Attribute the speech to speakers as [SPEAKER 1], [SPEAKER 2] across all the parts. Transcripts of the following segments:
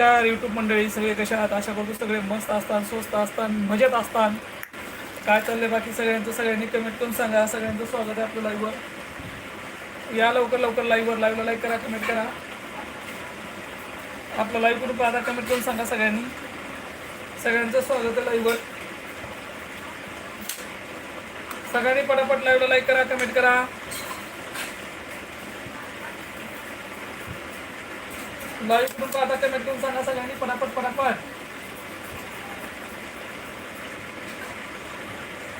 [SPEAKER 1] नमस्कार यूट्यूब मंडळी सगळे कशा आहात? आशा करतो सगळे मस्त असतात स्वस्त असतात मजेत असतात काय चाललंय बाकी सगळ्यांचं? सगळ्यांनी कमेंट करून सांगा. सगळ्यांचं स्वागत आहे आपलं लाईव्हवर या लवकर लवकर लाईव्हवर लाईव्हला लाईक करा कमेंट करा. आपलं लाईव्ह करून पाहता कमेंट करून सांगा सगळ्यांनी. सगळ्यांचं स्वागत आहे लाईव्हवर सगळ्यांनी पटापट लाईव्हला लाईक करा कमेंट करा. लाईव्ह करून आता कमेंट करून सांगा सगळ्यांनी पटापट पटापट.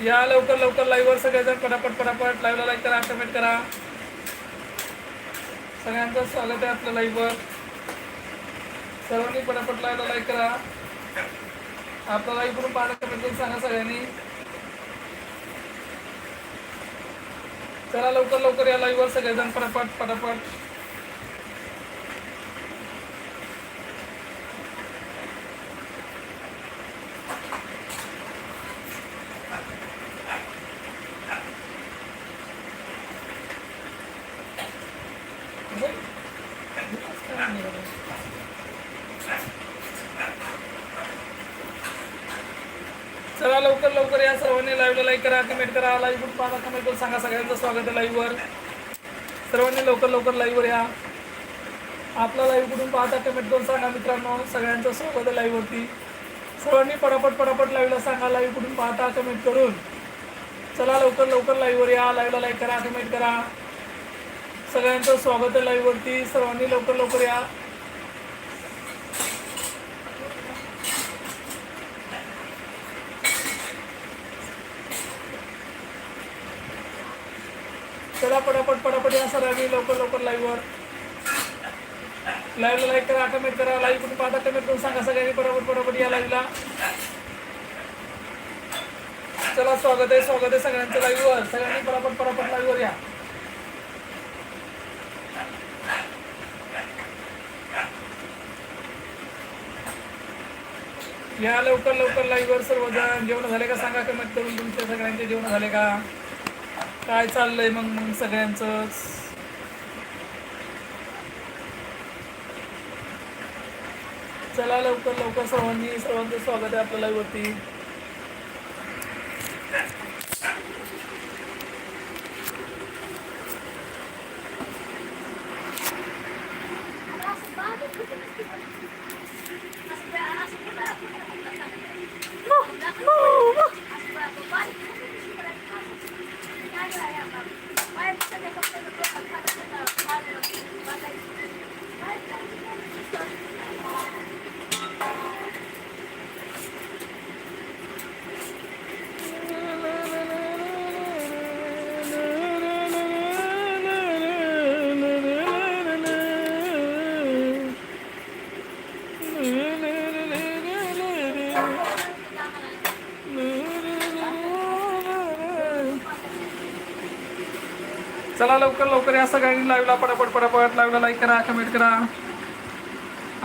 [SPEAKER 1] या लवकर लवकर लाईव्हवर सगळेजण पटापट पटापट लाईव्हला लाईक करा कमेंट करा. सगळ्यांचं स्वागत आहे आपलं लाईव्हवर सर्वांनी पटापट लाईव्हला लाईक करा. आपला लाईव्ह करून पाहता कमेंट करून सांगा सगळ्यांनी. चला लवकर लवकर या लाईव्हवर सगळेजण पटापट पटापट चला लवकर लवकर या सर्वांनी लाईव्हला लाईक करा कमेंट करा लाईव्ह करून पाहा कमेंट करून सांगा सगळ्यांचं स्वागत आहे लाईव्हवर सर्वांनी लवकर लवकर लाईव्हवर या. आपला लाईव्ह कुठून पाहता कमेंट करून सांगा मित्रांनो सगळ्यांचं स्वागत आहे लाईव्हवरती सर्वांनी पटापट पटापट लाईव्हला सांगा लाईव्ह कुठून पाहता कमेंट करून. चला लवकर लवकर लाईव्हवर या लाईव्हला लाईक करा कमेंट करा. सगळ्यांचं स्वागत आहे लाईव्हवरती सर्वांनी लवकर लवकर या. पटापट पटापट या सर्वांनी लवकर लवकर लाईव्हवर लाईव्हला लाईक करा कमेंट करा लाईव्ह करून पाहता कमेंट करून सांगा सगळ्यांनी पटापट पटापट या लाईव्हला चला स्वागत आहे स्वागत आहे सगळ्यांचं लाईव्हवर सगळ्यांनी पटापट पटापट लाईव्हवर या. या लवकर लवकर लाईव्हवर सर्वजण. जेवण झाले का? सांगा कमेंट करून तुमच्या सगळ्यांचे जेवण झाले का? काय चाललंय मग मग सगळ्यांचं? चला लवकर लवकर सर्वांनी सर्वांचं स्वागत आहे आपल्या लाईव्हवरती चला लवकर लवकर या सगळ्यांनी लाईव्हला पटापट पटापट लाईव्हला लाईक करा कमेंट करा.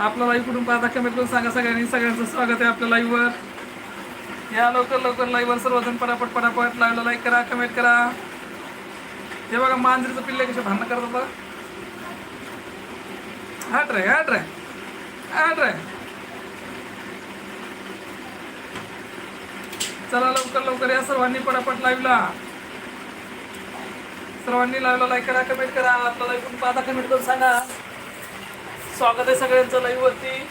[SPEAKER 1] आपलं लाईव्ह कुठून पाहता कमेंट करून सांगा सगळ्यांनी. सगळ्यांचं स्वागत आहे आपल्या लाईव्हवर या लवकर लवकर लाईव्हवर सर्वजण पटापट पटापट लाईव्हला लाईक करा कमेंट करा. हे बघा मांजरीचं पिल्ले कसे भांडणं करतात बघा हट रे हट रे हट रे. चला लवकर लवकर या सर्वांनी पटापट लाईव्हला सर्वांनी लाईव्हला लाईक करा कमेंट करा. आपला लाईव्ह करून पाहता कमेंट करून सांगा. स्वागत आहे सगळ्यांचं लाईव्ह वरती.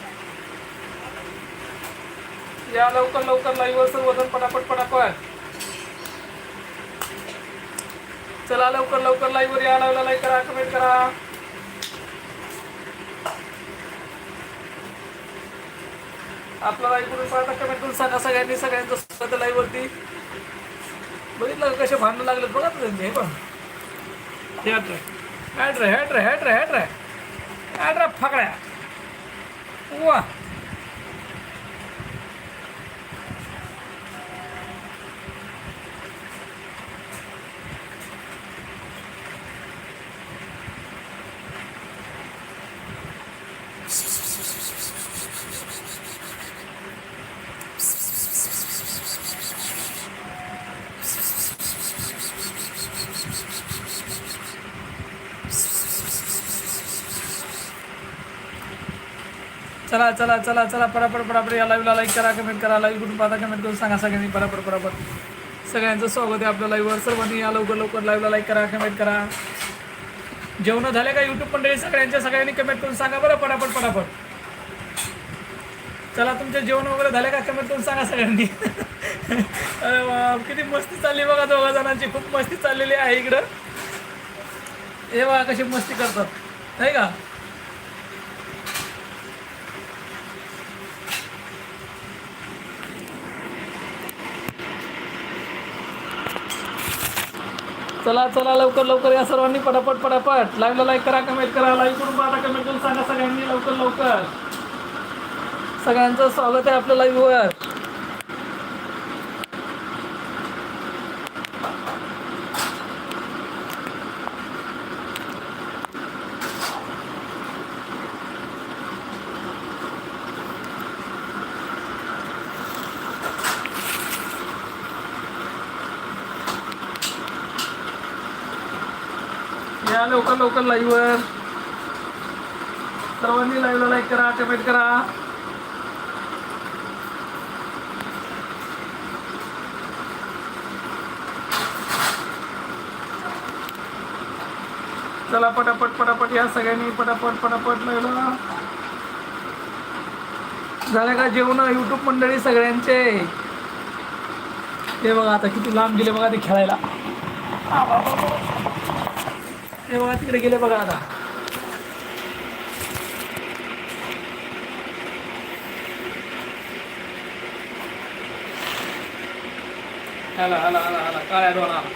[SPEAKER 1] या लवकर लवकर लाईव्ह वर सर्वजण पटापट पटापट. चला लवकर लवकर लाईव्ह वर या. लाईव्हला लाईक करा कमेंट करा. आपला लाईव्ह करून पाहता कमेंट करून सांगा सगळ्यांनी सगळ्यांचं स्वागत आहे लाईव्ह वरती. बघितलं कसे भांडणं लागलेत? बघा त्यांचे हे पण. हॅट रे. हॅट रे हॅट रे हॅट रे हॅट रे. हॅट रे फकड्या. वा. चला चला चला चला चला पटापट या लाईव्हला लाईक करा कमेंट करा लाईव्ह कुठून पाहता कमेंट करून सांगा सगळ्यांनी पटापट परापर सगळ्यांचं स्वागत आहे आपल्या लाईव्हवर सर्वांनी या लवकर लवकर लाईव्हला लाईक करा कमेंट करा. जेवण झाले का यूट्यूब मंडळी सगळ्यांच्या सगळ्यांनी कमेंट करून सांगा बरं पटापट पटापट चला तुमचे जेवण वगैरे झाले का? कमेंट करून सांगा सगळ्यांनी. अरे वा किती मस्ती चालली बघा दोघा जणांची. खूप मस्ती चाललेली आहे इकडं. हे बघा कशी मस्ती करतात. नाही का? चला चला लवकर लवकर या सर्वांनी पटापट पटापट. लाईव्हला लाईक करा कमेंट करा लाईक करून पाहता कमेंट करून सांगा सगळ्यांनी लवकर लवकर. सगळ्यांचं स्वागत आहे आपल्या लाईव्हवर लवकर लवकर लाईव्हवर सर्वांनी लाईव्हला लाईक करा कमेंट करा. चला पटापट पटापट या सगळ्यांनी पटापट पटापट लाईव्हला झालं का जेवण? युट्यूब मंडळी सगळ्यांचे. ते बघा आता किती लांब गेले बघा ते खेळायला. हे बघा तिकडे गेले बघा आता. आला आला आला आला. काळ्या दोन आला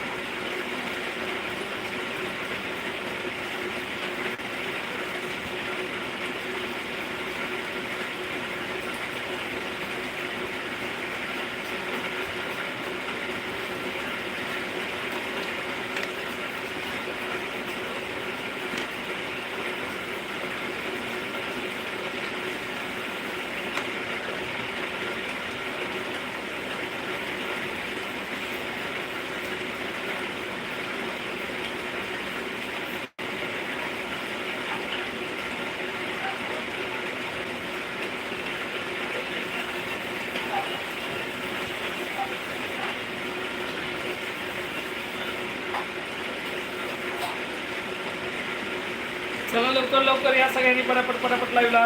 [SPEAKER 1] चला लवकर लवकर या सगळ्यांनी पटापट पटापट लाईव्हला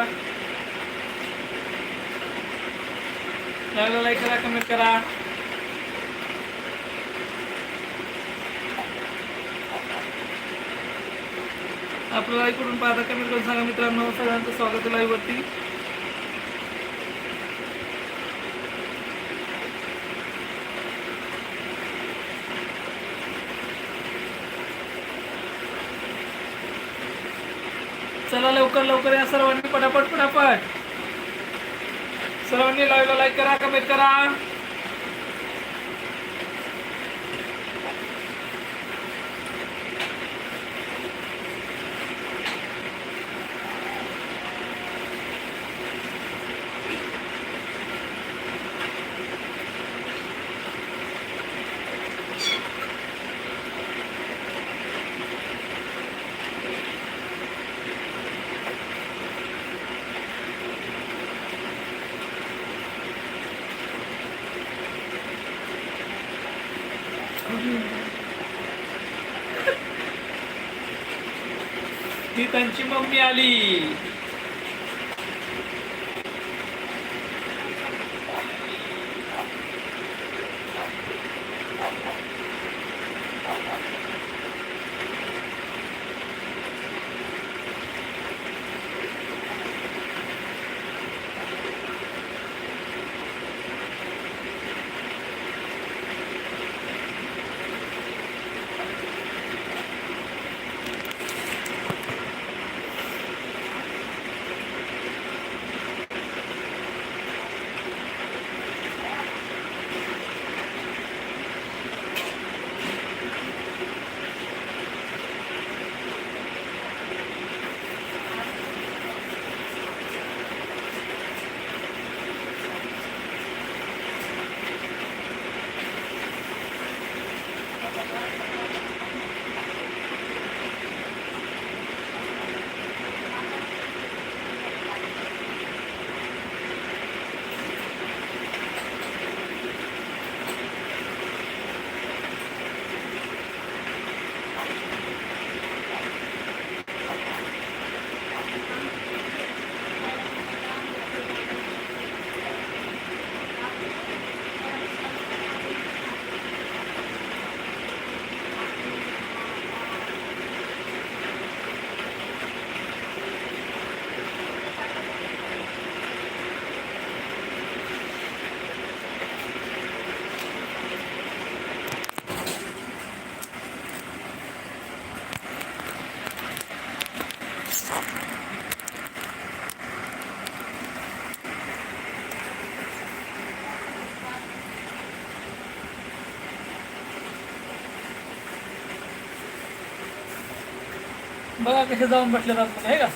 [SPEAKER 1] लाईव्हला लाईक करा कमेंट करा. आपल्याला इकडून पाहता कमेंट करून सांगा मित्रांनो. सगळ्यांचं स्वागत आहे लाईव्हवरती चला लवकर लवकर या सर्वांनी पटापट पटापट. सर्वांनी लाईव्हला लाईक करा कमेंट करा. त्यांची मम्मी आली. बघा कसे जाऊन बसले जात नाही का?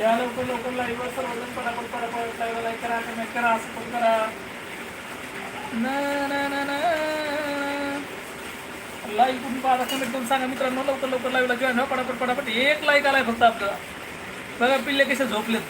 [SPEAKER 1] या लवकर लवकर लाईव्ह सर्वजण पटापट पटापट लाईव्ह लाईक करा कमेंट करा सपोर्ट करा. ना ना ना ना. लाईव्ह कुठून पाहता कमेंट करून सांगा मित्रांनो लवकर लवकर लाईव्हला जॉईन व्हा पटापट पटापट. एक लाईक आलाय फक्त आपलं बघा पिल्ले कसे झोपलेत.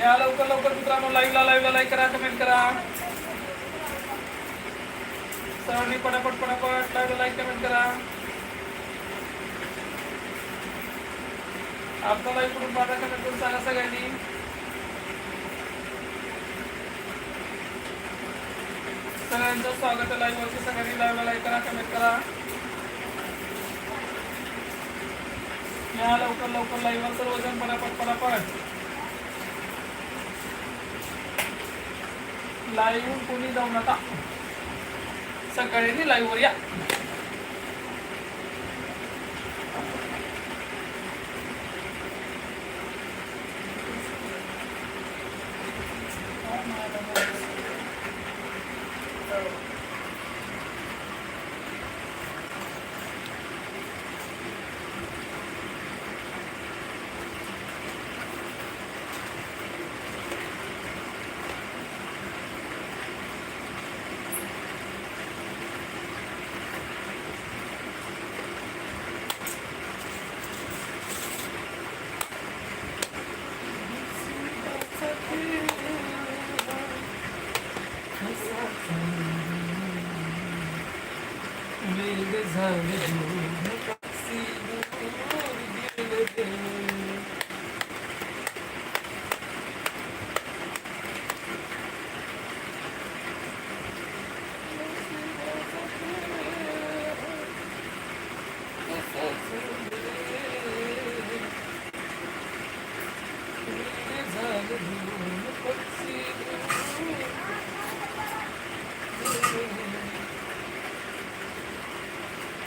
[SPEAKER 1] या लवकर लवकर मित्रांनो. लाईव्हला लाईव्हला लाईक करा कमेंट करा. सर्वांनी पटापट पटापट लाईव्हला लाईक कमेंट करा. आपला लाईव्ह करून पाहता कमेंट करून सांगा सगळ्यांनी. सगळ्यांचं स्वागत आहे लाईव्ह वरती. सगळ्यांनी लाईव्हला लाईक करा कमेंट करा. या लवकर लवकर लाईव्ह सर्वजण पटापट पटापट. लाईव्ह कोणी जाऊ नका. सकाळी लाईव्हवर या. Ah, el.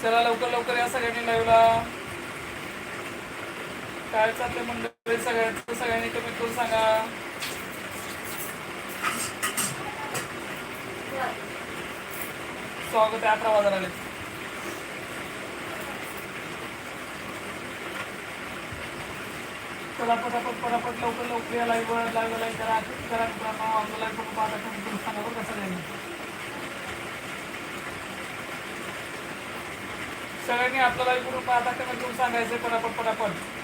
[SPEAKER 1] चला लवकर लवकर या सगळ्यांनी लाईव्हला काय चाललंय मंडळी सगळ्यांचं? सगळ्यांनी कमेंट करून सांगा. स्वागत आहे अकरा वाजता आले चला पटापट पटापट लवकर लवकर या लाईव्ह लाईव्ह लाईव्ह करा करा मित्रांनो आपलं लाईव्ह करून पाहता कमेंट करून सांगा बरं का सगळ्यांनी सगळ्यांनी आपलं लाईव्ह करून पाहता कमेंट करून सांगायचं पटापट पटापट.